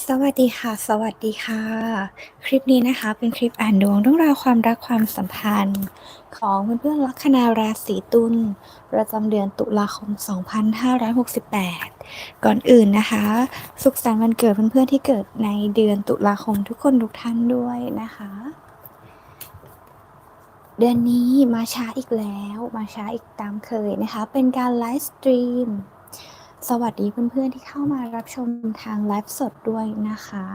สวัสดีค่ะ สวัสดีค่ะ คลิปนี้นะคะ เป็นคลิปอ่านดวงเรื่องราวความรักความสัมพันธ์ ของเพื่อนๆลัคนาราศีตุลประจำเดือนตุลาคม 2568 ก่อนอื่นนะคะ สุขสันต์วันเกิดเพื่อนๆที่เกิดในเดือนตุลาคมทุกคนทุกท่านด้วยนะคะ เดือนนี้มาช้าอีกแล้ว มาช้าอีกตามเคยนะคะ เป็นการไลฟ์สตรีม สวัสดีเพื่อนๆที่เข้ามารับชมทางไลฟ์สดด้วยนะคะ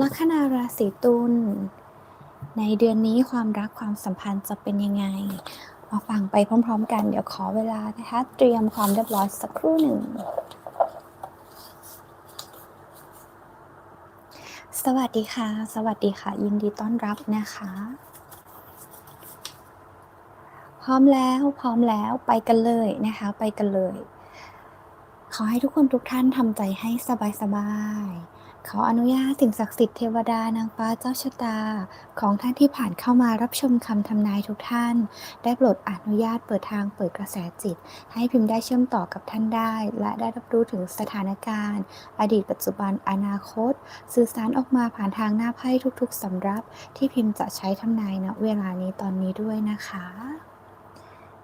ลัคนาราศีตุล ในเดือนนี้ความรักความสัมพันธ์จะเป็นยังไง มาฟังไปพร้อมๆกัน เดี๋ยวขอเวลานะคะ เตรียมความเรียบร้อยสักครู่หนึ่ง สวัสดีค่ะ สวัสดีค่ะ ยินดีต้อนรับนะคะ พร้อมแล้วพร้อมแล้วไปกันเลยนะคะ ไปกันเลย ขอให้ทุกคนทุกท่านทำใจให้สบายๆขออนุญาตสิ่งศักดิ์สิทธิ์เทวดานางฟ้าเจ้าชะตา ของท่านที่ผ่านเข้ามารับชมคำทำนายทุกท่าน ได้โปรดอนุญาตเปิดทางเปิดกระแสจิต ให้พิมพ์ได้เชื่อมต่อกับท่านได้ และได้รับรู้ถึงสถานการณ์ อดีตปัจจุบันอนาคต สื่อสารออกมาผ่านทางหน้าไพ่ทุกๆสำรับ ที่พิมพ์จะใช้ทำนายณเวลานี้ตอนนี้ด้วยนะคะ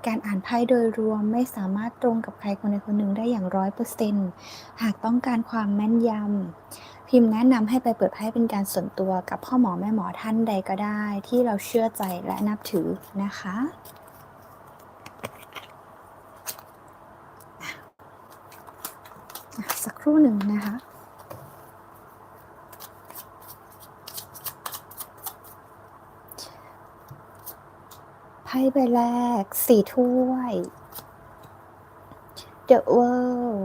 การอ่านไพ่โดยรวมไม่สามารถตรงกับใครคนใดคนหนึ่งได้อย่างร้อยเปอร์เซ็นต์หากต้องการความแม่นยำ พิมพ์แนะนำให้ไปเปิดไพ่เป็นการส่วนตัวกับพ่อหมอแม่หมอท่านใดก็ได้ ที่เราเชื่อใจและนับถือนะคะ สักครู่หนึ่งนะคะ ไพ่ใบแรกสี่ถ้วย The World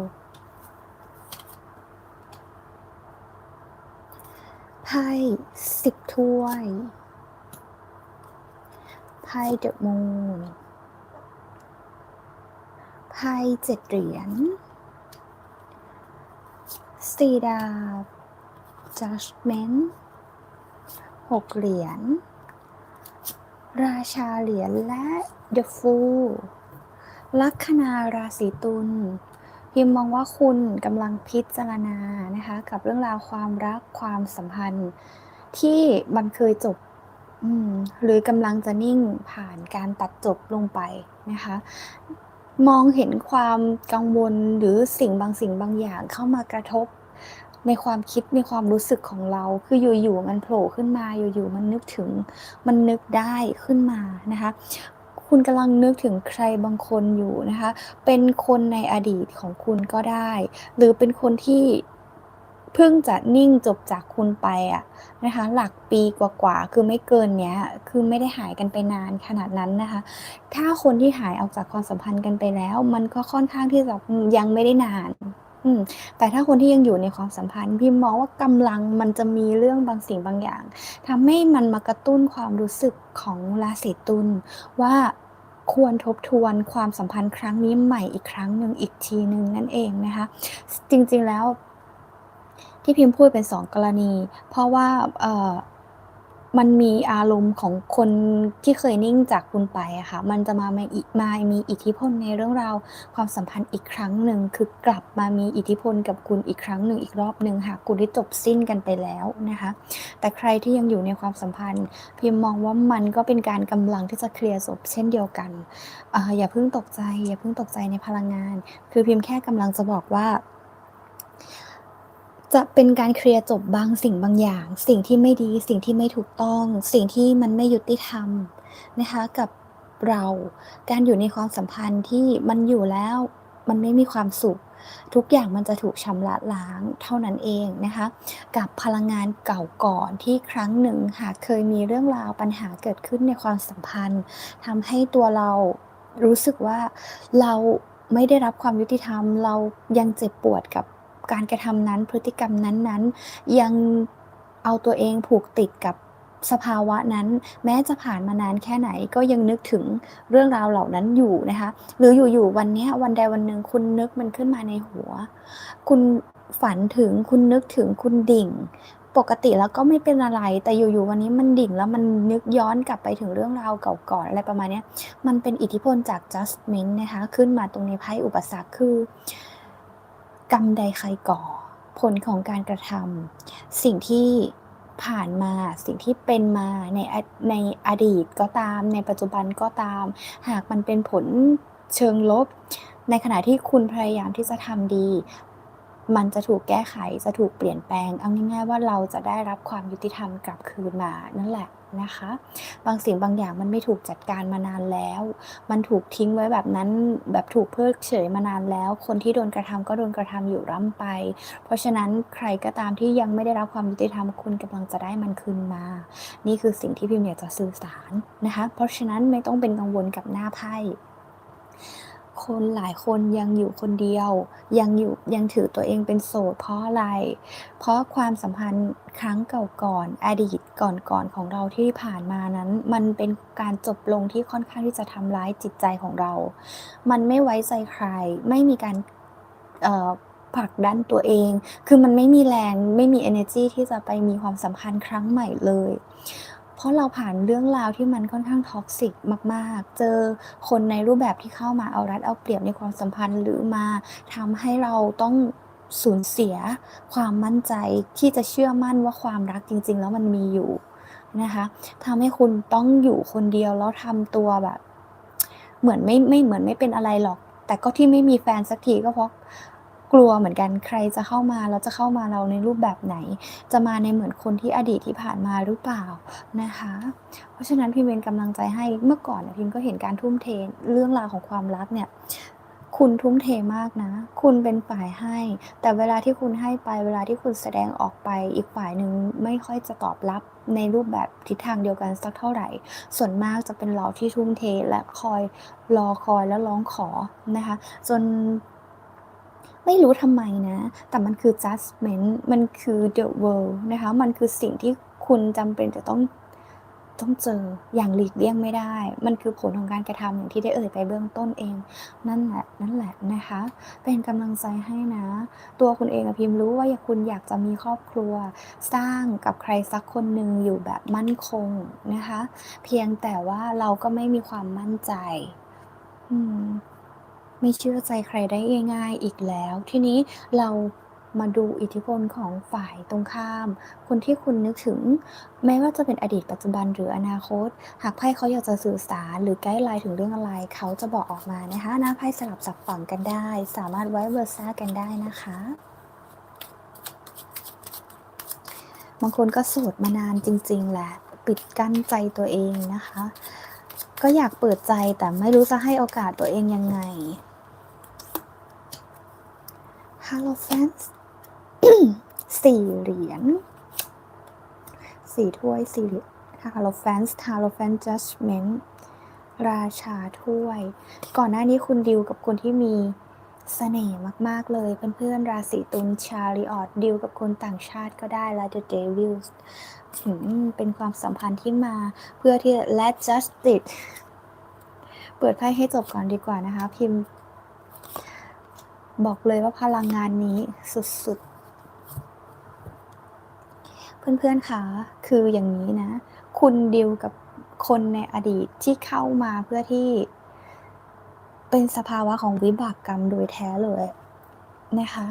ไพ่สิบถ้วย ไพ่ The Moon ไพ่เจ็ดเหรียญสี่ดาบ Judgment หกเหรียญ ราชาเหรียญและ The Fool ลัคนาราศีตุลพิมมองว่าคุณกำลังพิจารณานะคะกับเรื่องราวความรักความสัมพันธ์ ที่มันเคยจบหรือกำลังจะนิ่งผ่านการตัดจบลงไปนะคะ มองเห็นความกังวลหรือสิ่งบางสิ่งบางอย่างเข้ามากระทบ ในความคิดในความรู้สึกของเราคืออยู่ๆมันโผล่ขึ้นมาอยู่ๆมันนึกถึงมันนึกได้ขึ้นมานะคะคุณกำลังนึกถึงใครบางคนอยู่นะคะ เป็นคนในอดีตของคุณก็ได้ หรือเป็นคนที่เพิ่งจะนิ่งจบจากคุณไปอะนะคะ หลักปีกว่าๆ คือไม่เกินเนี้ย คือไม่ได้หายกันไปนานขนาดนั้นนะคะ ถ้าคนที่หายออกจากความสัมพันธ์กันไปแล้ว มันก็ค่อนข้างที่จะยังไม่ได้นาน อืม แต่ถ้าคนที่ยังอยู่ในความสัมพันธ์พิมมองว่ากำลังมันจะมีเรื่องบางสิ่งบางอย่างทำให้มันมากระตุ้นความรู้สึกของราศีตุลว่าควรทบทวนความสัมพันธ์ครั้งนี้ใหม่อีกครั้งหนึ่งอีกทีหนึ่งนั่นเองนะคะ จริงๆแล้วที่พิมพ์พูดเป็นสองกรณี เพราะว่าเอ่อ มันมีอารมณ์ของคนที่เคยนิ่งจากคุณไปอะค่ะ มันจะมามาอีกมามีอิทธิพลในเรื่องราวความสัมพันธ์อีกครั้งหนึ่ง คือกลับมามีอิทธิพลกับคุณอีกครั้งหนึ่งอีกรอบหนึ่งหากคุณได้จบสิ้นกันไปแล้วนะคะ แต่ใครที่ยังอยู่ในความสัมพันธ์ พิมมองว่ามันก็เป็นการกำลังที่จะเคลียร์จบเช่นเดียวกันอ่าอย่าเพิ่งตกใจ อย่าเพิ่งตกใจในพลังงาน คือพิมแค่กำลังจะบอกว่า จะเป็นการเคลียร์จบบางสิ่งบางอย่าง สิ่งที่ไม่ดีสิ่งที่ไม่ถูกต้อง สิ่งที่มันไม่ยุติธรรมนะคะกับเราการอยู่ในความสัมพันธ์ที่มันอยู่แล้วมันไม่มีความสุข ทุกอย่างมันจะถูกชำระล้างเท่านั้นเองนะคะกับพลังงานเก่าก่อนที่ครั้งหนึ่งหากเคยมีเรื่องราวปัญหาเกิดขึ้นในความสัมพันธ์ทำให้ตัวเรารู้สึกว่าเราไม่ได้รับความยุติธรรม เรายังเจ็บปวดกับ การกระทำนั้น พฤติกรรมนั้นๆ ยังเอาตัวเองผูกติดกับสภาวะนั้น แม้จะผ่านมานานแค่ไหนก็ยังนึกถึงเรื่องราวเหล่านั้นอยู่นะคะ หรืออยู่ๆวันนี้วันใดวันหนึ่งคุณนึกมันขึ้นมาในหัว คุณฝันถึงคุณนึกถึงคุณดิ่ง ปกติแล้วก็ไม่เป็นอะไร แต่อยู่ๆวันนี้มันดิ่งแล้วมันนึกย้อนกลับไปถึงเรื่องราวเก่าก่อนอะไรประมาณนี้มันเป็นอิทธิพลจาก judgment นะคะ ขึ้นมาตรงในไพ่อุปสรรคคือ รรมใดใครก่อ ผลของการกระทำสิ่งที่ผ่านมาสิ่งที่เป็นมาในในอดีตก็ตาม ในปัจจุบันก็ตาม หากมันเป็นผลเชิงลบ ในขณะที่คุณพยายามที่จะทำดี มันจะถูกแก้ไขจะถูกเปลี่ยนแปลง เอาง่ายๆว่าเราจะได้รับความยุติธรรมกลับคืนมานั่นแหละ นะคะ บางสิ่งบางอย่างมันไม่ถูกจัดการมานานแล้ว มันถูกทิ้งไว้แบบนั้นแบบถูกเพิกเฉยมานานแล้ว คนที่โดนกระทำก็โดนกระทำอยู่ร่ำไป เพราะฉะนั้นใครก็ตามที่ยังไม่ได้รับความยุติธรรมคุณกำลังจะได้มันคืนมา นี่คือสิ่งที่พิมพ์อยากจะสื่อสารนะคะ เพราะฉะนั้นไม่ต้องเป็นกังวลกับหน้าไพ่ คนหลายคนยังอยู่คนเดียว ยังอยู่ยังถือตัวเองเป็นโสดเพราะอะไร เพราะความสัมพันธ์ครั้งเก่าก่อนอดีตก่อนๆของเราที่ผ่านมานั้น มันเป็นการจบลงที่ค่อนข้างที่จะทำร้ายจิตใจของเรา มันไม่ไว้ใจใคร ไม่มีการผลักดันตัวเอง คือมันไม่มีแรง ไม่มี energy ที่จะไปมีความสัมพันธ์ครั้งใหม่เลย ราะเราผ่านเรื่องราวที่มันค่อนข้างท็อกซิกมาก ๆ เจอคนในรูปแบบที่เข้ามาเอารัดเอาเปรียบในความสัมพันธ์ หรือมาทำให้เราต้องสูญเสียความมั่นใจที่จะเชื่อมั่นว่าความรักจริง ๆ แล้วมันมีอยู่นะคะทำให้คุณต้องอยู่คนเดียวแล้วทำตัวแบบ เหมือนไม่ไม่เหมือนไม่เป็นอะไรหรอก แต่ก็ที่ไม่มีแฟนสักทีก็เพราะ กลัวเหมือนกันใครจะเข้ามาแล้วจะเข้ามาเราในรูปแบบไหน จะมาในเหมือนคนที่อดีตที่ผ่านมาหรือเปล่านะคะ เพราะฉะนั้นพิมเป็นกำลังใจให้เมื่อก่อนพิมก็เห็นการทุ่มเทเรื่องราวของความรักเนี่ยคุณทุ่มเทมากนะ คุณเป็นฝ่ายให้ แต่เวลาที่คุณให้ไป เวลาที่คุณแสดงออกไป อีกฝ่ายหนึ่งไม่ค่อยจะตอบรับในรูปแบบทิศทางเดียวกันสักเท่าไหร่ ส่วนมากจะเป็นเราที่ทุ่มเทและคอยรอคอยและร้องขอนะคะ จน ไม่รู้ทำไมนะ แต่มันคือ judgment มันคือ the world นะคะ มันคือสิ่งที่คุณจำเป็นจะต้องต้องเจออย่างหลีกเลี่ยงไม่ได้ มันคือผลของการกระทำอย่างที่ได้เอ่ยไปเบื้องต้นเอง นั่นแหละ นั่นแหละนะคะ เป็นกำลังใจให้นะ ตัวคุณเองพิมพ์รู้ว่าอยากคุณอยากจะมีครอบครัว สร้างกับใครสักคนหนึ่งอยู่แบบมั่นคงนะคะ เพียงแต่ว่าเราก็ไม่มีความมั่นใจ อืม ไม่เชื่อใจใครได้ง่าย ๆอีกแล้ว ทีนี้เรามาดูอิทธิพลของฝ่ายตรงข้าม คนที่คุณนึกถึง แม้ว่าจะเป็นอดีตปัจจุบันหรืออนาคต หากไพ่เขาอยากจะสื่อสารหรือไกด์ไลน์ถึงเรื่องอะไร เขาจะบอกออกมานะคะหน้าไพ่สลับสับฝั่งกันได้ สามารถไว้เวอร์ซ่ากันได้นะคะบางคนก็โสดมานานจริง ๆแหละปิดกั้นใจตัวเองนะคะ ก็อยากเปิดใจแต่ไม่รู้จะให้โอกาสตัวเองยังไง ฮาโลแฟนส์สี่เหรียญสี่ถ้วยสี่เหรียญฮาโลแฟนส์ฮาโลแฟนจัสเมนต์ราชาถ้วย ก่อนหน้านี้คุณดิวกับคนที่มีสเสน่ห์มาก ๆ เลย เพื่อน ๆ ราศีตุลชาริออดดิวกับคนต่างชาติก็ได้และ The Devils เป็นความสัมพันธ์ที่มาเพื่อที่ let justice เปิดไพ่ให้จบก่อนดีกว่านะคะ พิมพ์ บอกเลยว่าพลังงานนี้สุดๆ เพื่อนๆคะคืออย่างนี้นะ คุณดิวกับคนในอดีตที่เข้ามาเพื่อที่ เป็นสภาวะของวิบากกรรมโดยแท้เลยนะคะ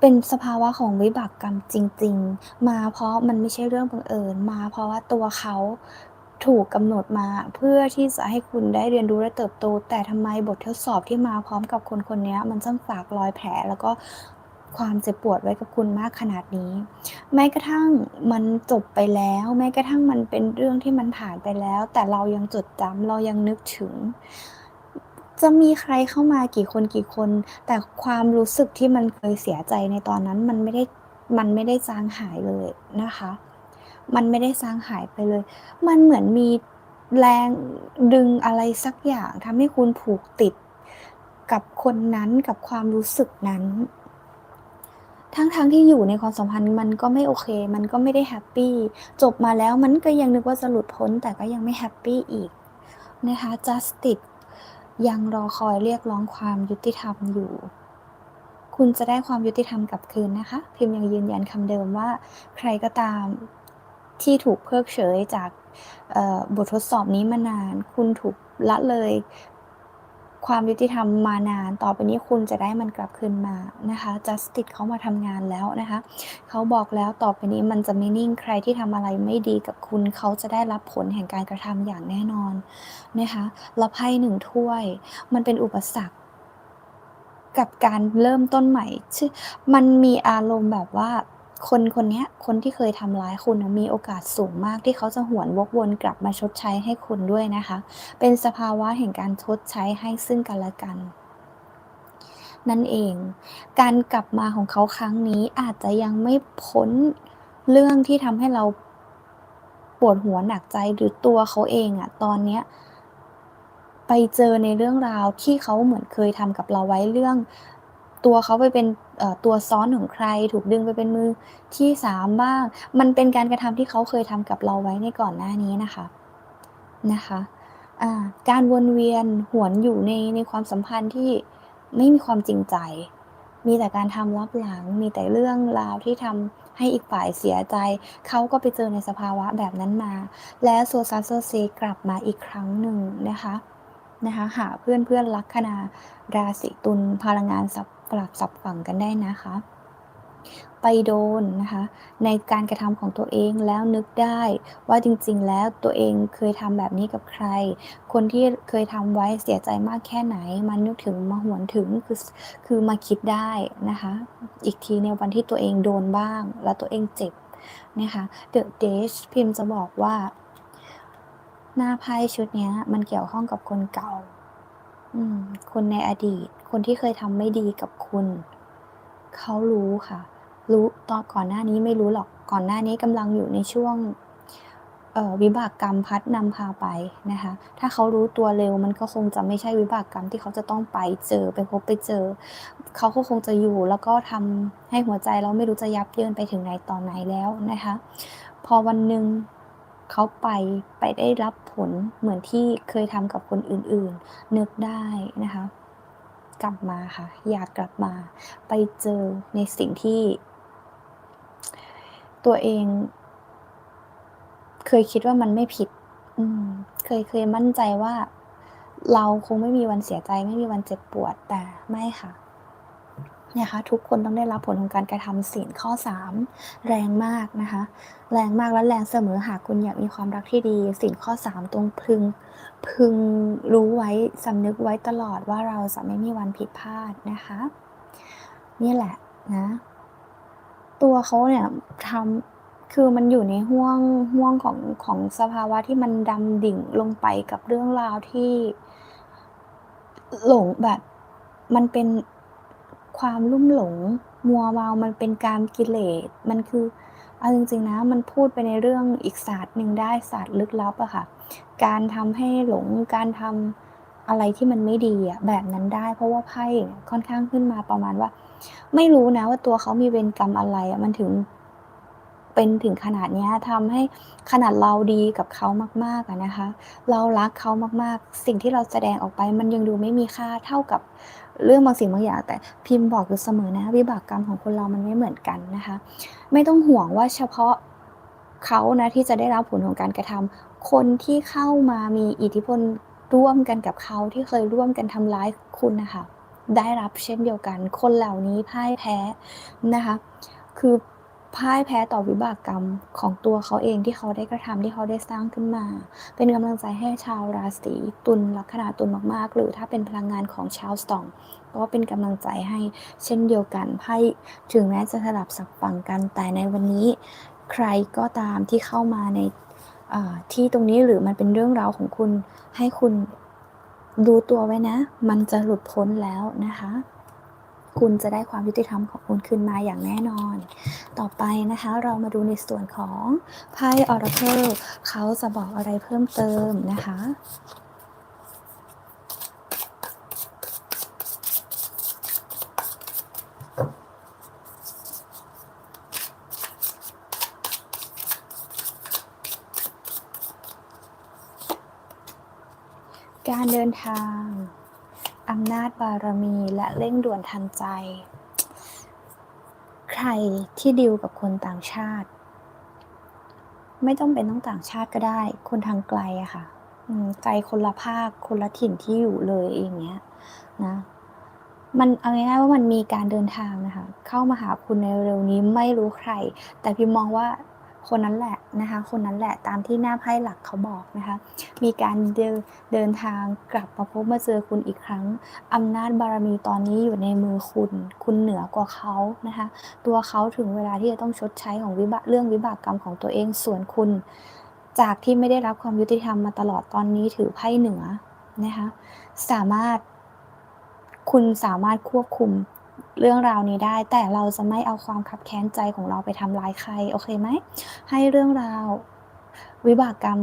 เป็นสภาวะของวิบากกรรมจริง ๆ มาเพราะมันไม่ใช่เรื่องบังเอิญมาเพราะว่าตัวเขา ถูกกำหนดมาเพื่อที่จะให้คุณได้เรียนรู้และเติบโต แต่ทำไมบททดสอบที่มาพร้อมกับคนคนนี้มันช่างฝากรอยแผลแล้วก็ความเจ็บปวดไว้กับคุณมากขนาดนี้ แม้กระทั่งมันจบไปแล้ว แม้กระทั่งมันเป็นเรื่องที่มันผ่านไปแล้ว แต่เรายังจดจำเรายังนึกถึง จะมีใครเข้ามากี่คนกี่คน แต่ความรู้สึกที่มันเคยเสียใจในตอนนั้นมันไม่ได้มันไม่ได้จางหายเลยนะคะ มันไม่ได้สร้างหายไปเลย มันเหมือนมีแรงดึงอะไรสักอย่างทำให้คุณผูกติดกับคนนั้นกับความรู้สึกนั้น ทั้งๆทที่อยู่ในความสัมพันธ์มันก็ไม่โอเค มันก็ไม่ได้แฮปปี้ จบมาแล้วมันก็ยังนึกว่าจะหลุดพ้น แต่ก็ยังไม่แฮปปี้อีกนะคะ justice ยังรอคอยเรียกร้องความยุติธรรมอยู่ คุณจะได้ความยุติธรรมกลับคืนนะคะ พิมพ์ยังยืนยันคำเดิมว่า ใครก็ตาม ที่ถูกเพิกเฉยจากบททดสอบนี้มานาน คุณถูกละเลย ความยุติธรรมมานาน ต่อไปนี้คุณจะได้มันกลับคืนมานะคะ justice เขามาทำงานแล้วนะคะ เขาบอกแล้วต่อไปนี้มันจะไม่นิ่งใครที่ทำอะไรไม่ดีกับคุณเขาจะได้รับผลแห่งการกระทำอย่างแน่นอนนะคะล้วไพ่หนึ่งถ้วย มันเป็นอุปสรรคกับการเริ่มต้นใหม่ชื่อมันมีอารมณ์แบบว่า คนคนนี้คนที่เคยทำร้ายคุณมีโอกาสสูงมากที่เขาจะหวนวกวนกลับมาชดใช้ให้คุณด้วยนะคะ เป็นสภาวะแห่งการชดใช้ให้ซึ่งกันและกัน นั่นเอง การกลับมาของเขาครั้งนี้อาจจะยังไม่พ้นเรื่องที่ทำให้เราปวดหัวหนักใจหรือตัวเขาเองอะตอนเนี้ยไปเจอในเรื่องราวที่เขาเหมือนเคยทำกับเราไว้เรื่อง ตัวเขาไปเป็นตัวซ้อนของใคร ถูกดึงไปเป็นมือที่สามบ้าง มันเป็นการกระทำที่เขาเคยทำกับเราไว้ในก่อนหน้านี้นะคะนะคะการวนเวียนหวนอยู่ในในความสัมพันธ์ที่ไม่มีความจริงใจ มีแต่การทำลับหลัง มีแต่เรื่องราวที่ทำให้อีกฝ่ายเสียใจ เขาก็ไปเจอในสภาวะแบบนั้นมา และโซซัสโซเซกลับมาอีกครั้งหนึ่งนะคะนะคะหาเพื่อนเพื่อนลักคนาราศีตุลพลังงานสับ ปรับสับฝังกันได้นะคะ ไปโดนนะคะ ในการกระทำของตัวเองแล้วนึกได้ว่าจริง ๆ แล้วตัวเองเคยทำแบบนี้กับใคร คนที่เคยทำไว้เสียใจมากแค่ไหนมานึกถึงมาหวนถึงคือคือมาคิดได้นะคะ อีกทีในวันที่ตัวเองโดนบ้าง แล้วตัวเองเจ็บนะคะ The Dage พิมพ์จะบอกว่า หน้าไพ่ชุดนี้มันเกี่ยวข้องกับคนเก่า อืม คนในอดีต คนที่เคยทำไม่ดีกับคุณ เขารู้ค่ะ รู้ตอนก่อนหน้านี้ไม่รู้หรอก ก่อนหน้านี้กำลังอยู่ในช่วงวิบากกรรมพัดนำพาไปนะคะ ถ้าเขารู้ตัวเร็วมันก็คงจะไม่ใช่วิบากกรรมที่เขาจะต้องไปเจอไปพบไปเจอ เขาก็คงจะอยู่แล้วก็ทำให้หัวใจเราไม่รู้จะยับเยินไปถึงไหนตอนไหนแล้วนะคะ พอวันหนึ่ง เขาไปไปได้รับผลเหมือนที่เคยทำกับคนอื่นๆ นึกได้นะคะ กลับมาค่ะ อยากกลับมา ไปเจอในสิ่งที่ ตัวเอง เคยคิดว่ามันไม่ผิด อืม เคยเคยมั่นใจว่า เราคงไม่มีวันเสียใจ ไม่มีวันเจ็บปวดแต่ไม่ค่ะ นะคะทุกคนต้องได้รับผลของการกระทำศีลข้อ 3 แรงมากนะคะ แรงมากและแรงเสมอหากคุณอยากมีความรักที่ดีศีลข้อ 3 ตรงพึงพึงรู้ไว้สำนึกไว้ตลอดว่าเราจะไม่มีวันผิดพลาดนะคะ นี่แหละนะ ตัวเขาเนี่ยทำคือมันอยู่ในห่วงห่วงของของสภาวะที่มันดำดิ่งลงไปกับเรื่องราวที่หลงแบบมันเป็น ความลุ่มหลง มัวเมามันเป็นกามกิเลสมันคือเอาจริงๆนะมันพูดไปในเรื่องอีกศาสตร์หนึ่งได้ศาสตร์ลึกลับอะค่ะ การทำให้หลงการทำอะไรที่มันไม่ดีอะแบบนั้นได้ เพราะว่าไพ่ค่อนข้างขึ้นมาประมาณว่า ไม่รู้นะว่าตัวเขามีเวรกรรมอะไรอะมันถึงเป็นถึงขนาดเนี้ยทำให้ขนาดเราดีกับเขามากๆนะคะ เรารักเขามากๆ สิ่งที่เราแสดงออกไปมันยังดูไม่มีค่าเท่ากับ เรื่องบางสิ่งบางอย่างแต่พิมพ์บอกอยู่เสมอนะวิบากกรรมของคนเรามันไม่เหมือนกันนะคะ ไม่ต้องห่วงว่าเฉพาะเขานะที่จะได้รับผลของการกระทำคนที่เข้ามามีอิทธิพลร่วมกันกับเขาที่เคยร่วมกันทำร้ายคุณนะคะได้รับเช่นเดียวกัน คนเหล่านี้พ่ายแพ้นะคะ คือ พ่ายแพ้ต่อวิบากกรรมของตัวเขาเองที่เขาได้กระทำที่เขาได้สร้างขึ้นมา เป็นกำลังใจให้ชาวราศีตุลลัคนาตุลมากๆ หรือถ้าเป็นพลังงานของชาวสตอง ก็เป็นกำลังใจให้เช่นเดียวกันไพ่ถึงแม้จะสลับสับฝั่งกันแต่ในวันนี้ ใครก็ตามที่เข้ามาในที่ตรงนี้หรือมันเป็นเรื่องราวของคุณให้คุณรู้ตัวไว้นะ มันจะหลุดพ้นแล้วนะคะ คุณจะได้ความยุติธรรมของคุณคืนมาอย่างแน่นอน ต่อไปนะคะเรามาดูในส่วนของไพ่ Oracle เขาจะบอกอะไรเพิ่มเติมนะคะการเดินทาง อำนาจบารมีและเร่งด่วนทันใจ ใครที่ดีลกับคนต่างชาติ ไม่ต้องเป็นต้องต่างชาติก็ได้ คนทางไกลอะค่ะไกลคนละภาคคนละถิ่นที่อยู่เลยอย่างเงี้ยนะมันเอาง่ายๆว่ามันมีการเดินทางนะคะ เข้ามาหาคุณในเร็วนี้ไม่รู้ใคร แต่พิมมองว่า คนนั้นแหละนะคะ คนนั้นแหละตามที่หน้าไพ่หลักเขาบอกนะคะ มีการเดินเดินทางกลับมาพบมาเจอคุณอีกครั้งอำนาจบารมีตอนนี้อยู่ในมือคุณ คุณเหนือกว่าเขานะคะ ตัวเขาถึงเวลาที่จะต้องชดใช้ของวิบากเรื่องวิบากกรรมของตัวเองส่วนคุณ จากที่ไม่ได้รับความยุติธรรมมาตลอดตอนนี้ถือไพ่เหนือนะคะ สามารถคุณสามารถควบคุม เรื่องราวนี้ได้ แต่เราจะไม่เอาความขับแค้นใจของเราไปทำร้ายใคร โอเคไหม ให้เรื่องราววิบากกรรม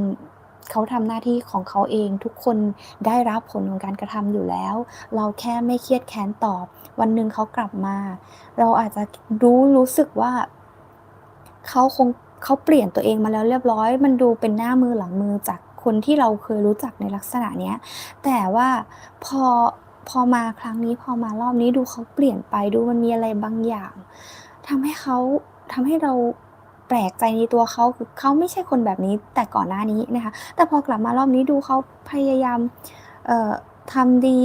เขาทำหน้าที่ของเขาเองทุกคนได้รับผลของการกระทำอยู่แล้ว เราแค่ไม่เครียดแค้นตอบ วันหนึ่งเขากลับมา เราอาจจะรู้รู้สึกว่าเขาคงเขาเปลี่ยนตัวเองมาแล้วเรียบร้อย มันดูเป็นหน้ามือหลังมือจากคนที่เราเคยรู้จักในลักษณะเนี้ย แต่ว่าพอ พอมาครั้งนี้พอมารอบนี้ดูเขาเปลี่ยนไปดูมันมีอะไรบางอย่างทำให้เขาทำให้เราแปลกใจในตัวเขาคือเขาไม่ใช่คนแบบนี้ แต่ก่อนหน้านี้นะคะ แต่พอกลับมารอบนี้ดูเขาพยายามเอ่อทำดี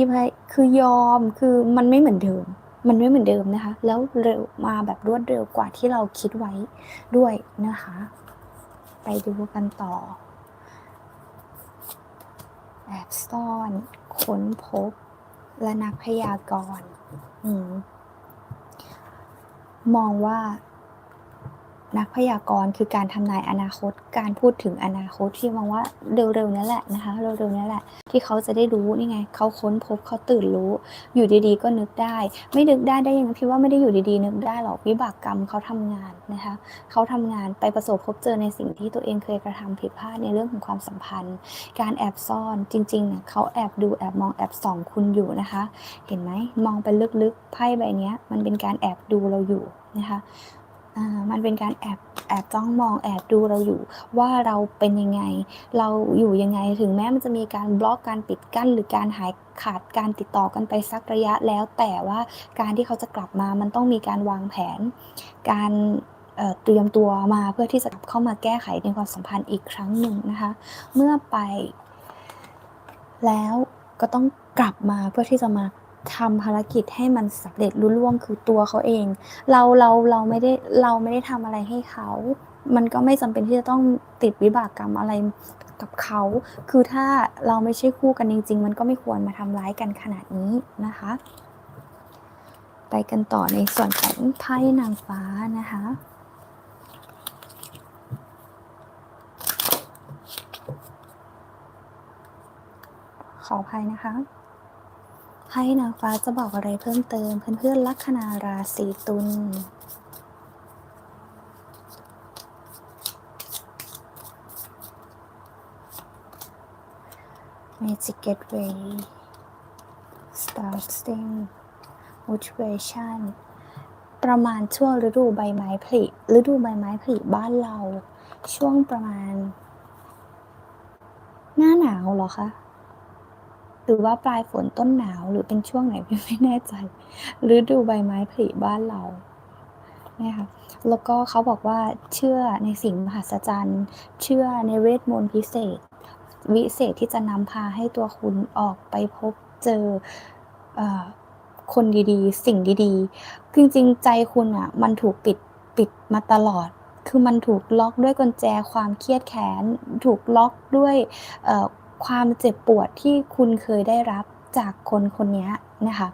คือยอมคือมันไม่เหมือนเดิม มันไม่เหมือนเดิมนะคะ แล้วเร็วมาแบบรวดเร็วกว่าที่เราคิดไว้ด้วยนะคะ ไปดูกันต่อแอบซ่อนค้นพบ และนักพยากรณ์มองว่า นักพยากรณ์คือการทำนายอนาคต การพูดถึงอนาคตที่มองว่าเร็วๆนี้แหละนะคะเร็วๆนี้แหละ ที่เขาจะได้รู้นี่ไงเขาค้นพบเขาตื่นรู้ อยู่ดีๆ ก็นึกได้ ไม่นึกได้ได้ยังไงพี่ว่าไม่ได้อยู่ดีๆ นึกได้หรอกวิบากกรรมเขาทำงานนะคะเขาทำงานไปประสบพบเจอในสิ่งที่ตัวเองเคยกระทำผิดพลาดในเรื่องของความสัมพันธ์ การแอบซ่อนจริงๆเนี่ยเขาแอบดูแอบมองแอบส่องคุณอยู่นะคะ เห็นไหมมองไปลึกๆไพ่ใบนี้มันเป็นการแอบดูเราอยู่นะคะ มันเป็นการแอบแอบจ้องมองแอบดูเราอยู่ว่าเราเป็นยังไง เราอยู่ยังไงถึงแม้มันจะมีการบล็อกการปิดกั้น หรือการหายขาดการติดต่อกันไปสักระยะแล้ว แต่ว่าการที่เขาจะกลับมามันต้องมีการวางแผน การเตรียมตัวมาเพื่อที่จะกลับเข้ามาแก้ไขในความสัมพันธ์อีกครั้งหนึ่งนะคะ เมื่อไป แล้วก็ต้องกลับมาเพื่อที่จะมา ทำภารกิจให้มันสำเร็จรุ่ล่วงคือตัวเขาเอง เราเราเราไม่ได้เราไม่ได้ทำอะไรให้เขา มันก็ไม่จำเป็นที่จะต้องติดวิบากกรรมอะไรกับเขา คือถ้าเราไม่ใช่คู่กันจริง ๆ มันก็ไม่ควรมาทำร้ายกันขนาดนี้นะคะ ไปกันต่อในส่วนของไพ่นางฟ้านะคะขออภัยนะคะ ให้นางฟ้าจะบอกอะไรเพิ่มเติมเพื่อนๆลัคนาราศีตุล Magic Gateway Starting Motivation ประมาณช่วงฤดูใบไม้ผลิฤดูใบไม้ผลิบ้านเรา ช่วงประมาณ หน้าหนาวเหรอคะ รือว่าปลายฝนต้นหนาวหรือเป็นช่วงไหนพี่ไม่แน่ใจฤดูใบไม้ผลิบ้านเราเนี่ยค่ะแล้วก็เขาบอกว่าเชื่อในสิ่งมหัศจรรย์ เชื่อในเวทมนต์พิเศษ วิเศษที่จะนำพาให้ตัวคุณออกไปพบเจอคนดีๆ สิ่งดีๆ จริงๆ ใจคุณอะ มันถูกปิดปิดมาตลอด คือมันถูกล็อกด้วยกุญแจความเครียดแค้น ถูกล็อกด้วย ความเจ็บปวดที่คุณเคยได้รับจากคนคนนี้นะคะ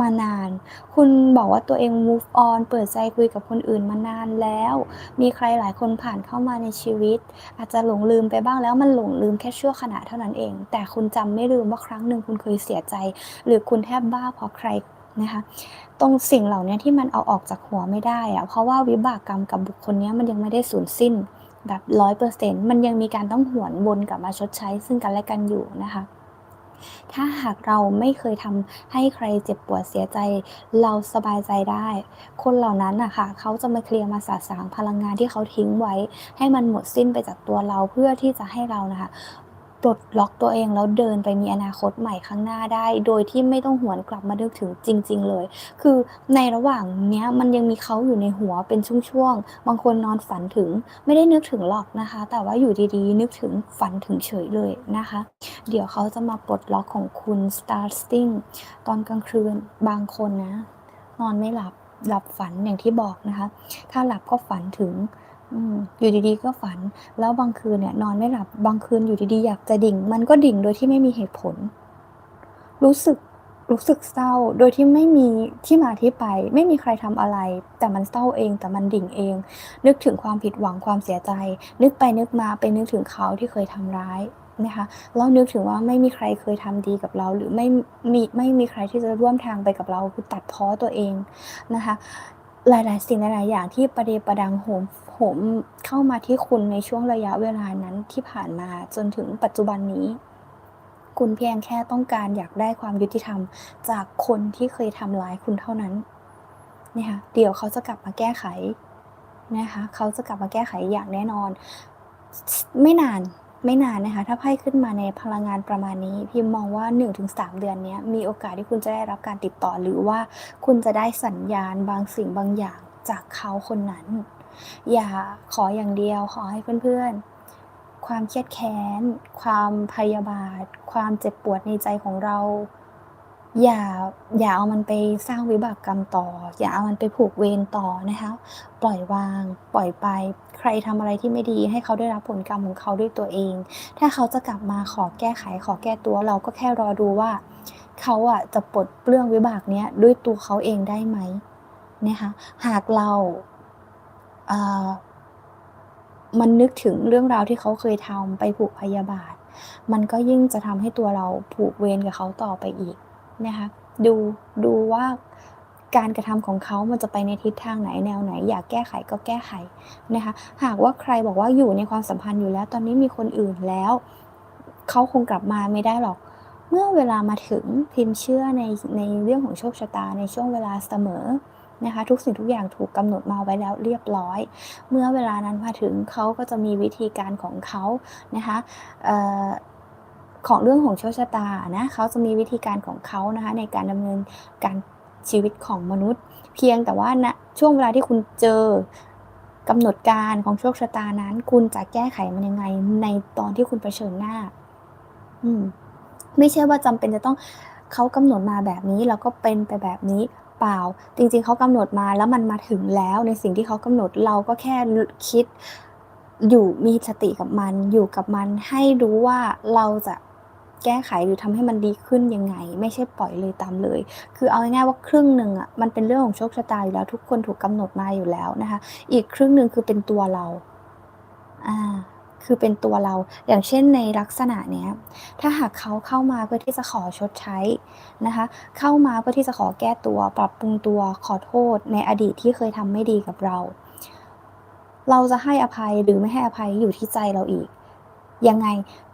มานาน คุณบอกว่าตัวเอง move on เปิดใจคุยกับคนอื่นมานานแล้ว มีใครหลายคนผ่านเข้ามาในชีวิต อาจจะหลงลืมไปบ้างแล้วมันหลงลืมแค่ชั่วขณะเท่านั้นเอง แต่คุณจำไม่ลืมว่าครั้งหนึ่งคุณเคยเสียใจ หรือคุณแทบบ้าเพราะใครนะคะตรงสิ่งเหล่านี้ที่มันเอาออกจากหัวไม่ได้อะเพราะว่าวิบากกรรมกับบุคคลนี้มันยังไม่ได้สูญสิ้น แบบร้อยเปอร์เซ็นต์มันยังมีการต้องหวนวนกลับมาชดใช้ซึ่งกันและกันอยู่นะคะ ถ้าหากเราไม่เคยทำให้ใครเจ็บปวดเสียใจ เราสบายใจได้ คนเหล่านั้นนะคะเขาจะมาเคลียร์มาสาสางพลังงานที่เขาทิ้งไว้ ให้มันหมดสิ้นไปจากตัวเราเพื่อที่จะให้เรานะคะ ปลดล็อกตัวเองแล้วเดินไปมีอนาคตใหม่ข้างหน้าได้ โดยที่ไม่ต้องหวนกลับมานึกถึงจริง ๆ เลย คือในระหว่างเนี้ยมันยังมีเขาอยู่ในหัวเป็นช่วงๆ บางคนนอนฝันถึงไม่ได้นึกถึงหรอกนะคะ แต่ว่าอยู่ดีๆ นึกถึงฝันถึงเฉยเลยนะคะ เดี๋ยวเขาจะมาปลดล็อกของคุณ starting ตอนกลางคืนบางคนนะ นอนไม่หลับหลับฝันอย่างที่บอกนะคะ ถ้าหลับก็ฝันถึง อืมอยู่ดีๆก็ฝัน แล้วบางคืนเนี่ยนอนไม่หลับ บางคืนอยู่ดีๆอยากจะดิ่ง มันก็ดิ่งโดยที่ไม่มีเหตุผล รู้สึกรู้สึกเศร้า โดยที่ไม่มีที่มาที่ไป ไม่มีใครทำอะไร แต่มันเศร้าเอง แต่มันดิ่งเอง นึกถึงความผิดหวังความเสียใจ นึกไปนึกมาไปนึกถึงเขาที่เคยทำร้ายนะคะแล้วนึกถึงว่าไม่มีใครเคยทำดีกับเรา หรือไม่มีไม่มีใครที่จะร่วมทางไปกับเราคือตัดพ้อตัวเองนะคะ หลายๆ สิ่งหลายๆอย่างที่ประเดประดังโหม โหมเข้ามาที่คุณในช่วงระยะเวลานั้นที่ผ่านมาจนถึงปัจจุบันนี้ คุณเพียงแค่ต้องการอยากได้ความยุติธรรม จากคนที่เคยทำร้ายคุณเท่านั้นนะคะเดี๋ยวเขาจะกลับมาแก้ไขนะคะเขาจะกลับมาแก้ไขอย่างแน่นอน ไม่นานไม่นานนะคะ ถ้าไพ่ขึ้นมาในพลังงานประมาณนี้ พิมมองว่า 1-3 เดือนนี้มีโอกาสที่คุณจะได้รับการติดต่อหรือว่าคุณจะได้สัญญาณบางสิ่งบางอย่างจากเขาคนนั้น อย่าขออย่างเดียวขอให้เพื่อนๆ ความเครียดแค้น ความพยาบาท ความเจ็บปวดในใจของเรา อย่าอย่าเอามันไปสร้างวิบากกรรมต่อ อย่าเอามันไปผูกเวรต่อนะคะ ปล่อยวาง ปล่อยไป ใครทำอะไรที่ไม่ดีให้เขาได้รับผลกรรมของเขาด้วยตัวเอง ถ้าเขาจะกลับมาขอแก้ไขขอแก้ตัวเราก็แค่รอดูว่าเขาอะจะปลดเปลื้องวิบากเนี้ยด้วยตัวเขาเองได้ไหมนะคะหากเรา มันนึกถึงเรื่องราวที่เขาเคยทำไปผูกพยาบาท มันก็ยิ่งจะทำให้ตัวเราผูกเวรกับเขาต่อไปอีกนะคะดูดูว่าการกระทำของเขามันจะไปในทิศทางไหนแนวไหน อยากแก้ไขก็แก้ไขนะคะ หากว่าใครบอกว่าอยู่ในความสัมพันธ์อยู่แล้ว ตอนนี้มีคนอื่นแล้ว เขาคงกลับมาไม่ได้หรอก เมื่อเวลามาถึงพิมพ์เชื่อในในเรื่องของโชคชะตาในช่วงเวลาเสมอ นะคะทุกสิ่งทุกอย่างถูกกำหนดมาไว้แล้วเรียบร้อย เมื่อเวลานั้นมาถึงเขาก็จะมีวิธีการของเขานะคะออของเรื่องของโชคชะตานะเขาจะมีวิธีการของเขานะคะในการดำเนินการชีวิตของมนุษย์ เพียงแต่ว่าณนะช่วงเวลาที่คุณเจอกำหนดการของโชคชะตานั้น คุณจะแก้ไขมันยังไง ในตอนที่คุณเผชิญหน้า อืม ไม่ใช่ว่าจำเป็นจะต้องเขากำหนดมาแบบนี้ แล้วก็เป็นไปแบบนี้ เปล่า จริง ๆเขากำหนดมาแล้วมันมาถึงแล้วในสิ่งที่เขากำหนดเราก็แค่คิดอยู่มีสติกับมันอยู่กับมันให้รู้ว่าเราจะแก้ไขหรือทำให้มันดีขึ้นยังไง ไม่ใช่ปล่อยเลยตามเลย คือเอาง่ายๆว่าครึ่งหนึ่งอะมันเป็นเรื่องของโชคชะตาอยู่แล้ว ทุกคนถูกกำหนดมาอยู่แล้วนะคะ อีกครึ่งหนึ่งคือเป็นตัวเรา อ่า คือเป็นตัวเรา อย่างเช่นในลักษณะเนี้ย ถ้าหากเขาเข้ามาเพื่อที่จะขอชดใช้นะคะ เข้ามาเพื่อที่จะขอแก้ตัว ปรับปรุงตัวขอโทษในอดีตที่เคยทำไม่ดีกับเรา เราจะให้อภัยหรือไม่ให้อภัยอยู่ที่ใจเราอีก ยังไง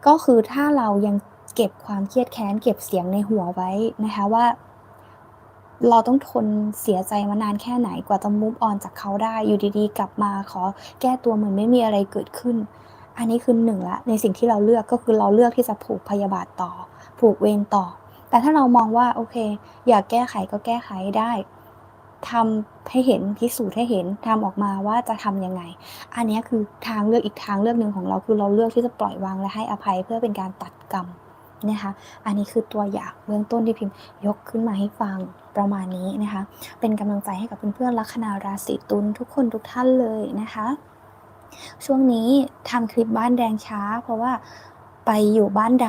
ก็คือถ้าเรายังเก็บความเครียดแค้นเก็บเสียงในหัวไว้นะคะว่าเราต้องทนเสียใจมานานแค่ไหนกว่าจะมุฟออนจากเขาได้ อยู่ดีๆ กลับมาขอแก้ตัวเหมือนไม่มีอะไรเกิดขึ้น อันนี้คือหนึ่งละในสิ่งที่เราเลือกก็คือเราเลือกที่จะผูกพยาบาทต่อ ผูกเวรต่อ แต่ถ้าเรามองว่าโอเค อยากแก้ไขก็แก้ไขได้ทำให้เห็นพิสูจน์ให้เห็นทำออกมาว่าจะทำยังไง อันนี้คือทางเลือกอีกทางเลือกหนึ่งของเราคือเราเลือกที่จะปล่อยวางและให้อภัยเพื่อเป็นการตัดกรรมนะคะ อันนี้คือตัวอย่างเบื้องต้นที่พิมพ์ยกขึ้นมาให้ฟังประมาณนี้นะคะ เป็นกำลังใจให้กับเพื่อนๆลัคนาราศีตุลทุกคนทุกท่านเลยนะคะ ช่วงนี้ทำคลิปบ้านแดงช้า เพราะว่าไปอยู่บ้านด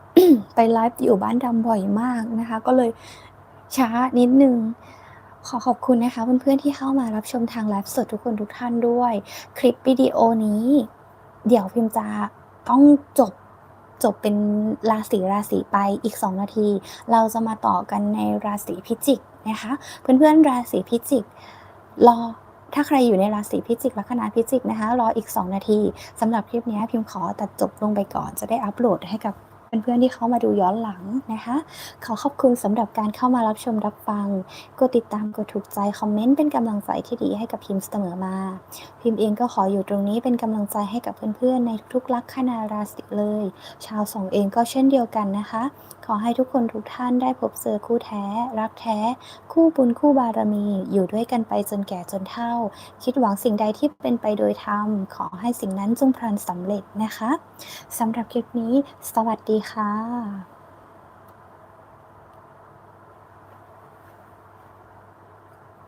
ำไปไลฟ์อยู่บ้านดำบ่อยมากนะคะ ก็เลยช้านิดนึงขอขอบคุณนะคะเพื่อนๆที่เข้ามารับชมทางไลฟ์สดทุกคนทุกท่านด้วย คลิปวิดีโอนี้ เดี๋ยวพิมจะต้องจบจบเป็นราศีราศีไปอีก 2 นาที เราจะมาต่อกันในราศีพิจิกนะคะ เพื่อนๆราศีพิจิก รอ ถ้าใครอยู่ในราศีพิจิกลัคนาพิจิกนะคะ รออีก 2 นาทีสำหรับคลิปนี้พิมพ์ขอตัดจบลงไปก่อน จะได้อัปโหลดให้กับเพื่อนๆที่เข้ามาดูย้อนหลังนะคะ ขอขอบคุณสำหรับการเข้ามารับชมรับฟัง กดติดตามกดถูกใจ คอมเมนต์เป็นกำลังใจที่ดีให้กับพิมพ์เสมอมา พิมพ์เองก็ขออยู่ตรงนี้เป็นกำลังใจให้กับเพื่อนๆ ในทุกๆลักคนาราศีเลย ชาวสองเองก็เช่นเดียวกันนะคะขอให้ทุกคนทุกท่านได้พบเจอคู่แท้ รักแท้ คู่บุญคู่บารมี อยู่ด้วยกันไปจนแก่จนเฒ่า คิดหวังสิ่งใดที่เป็นไปโดยธรรม ขอให้สิ่งนั้นจงพลันสำเร็จนะคะสำหรับคลิปนี้ สวัสดีค่ะ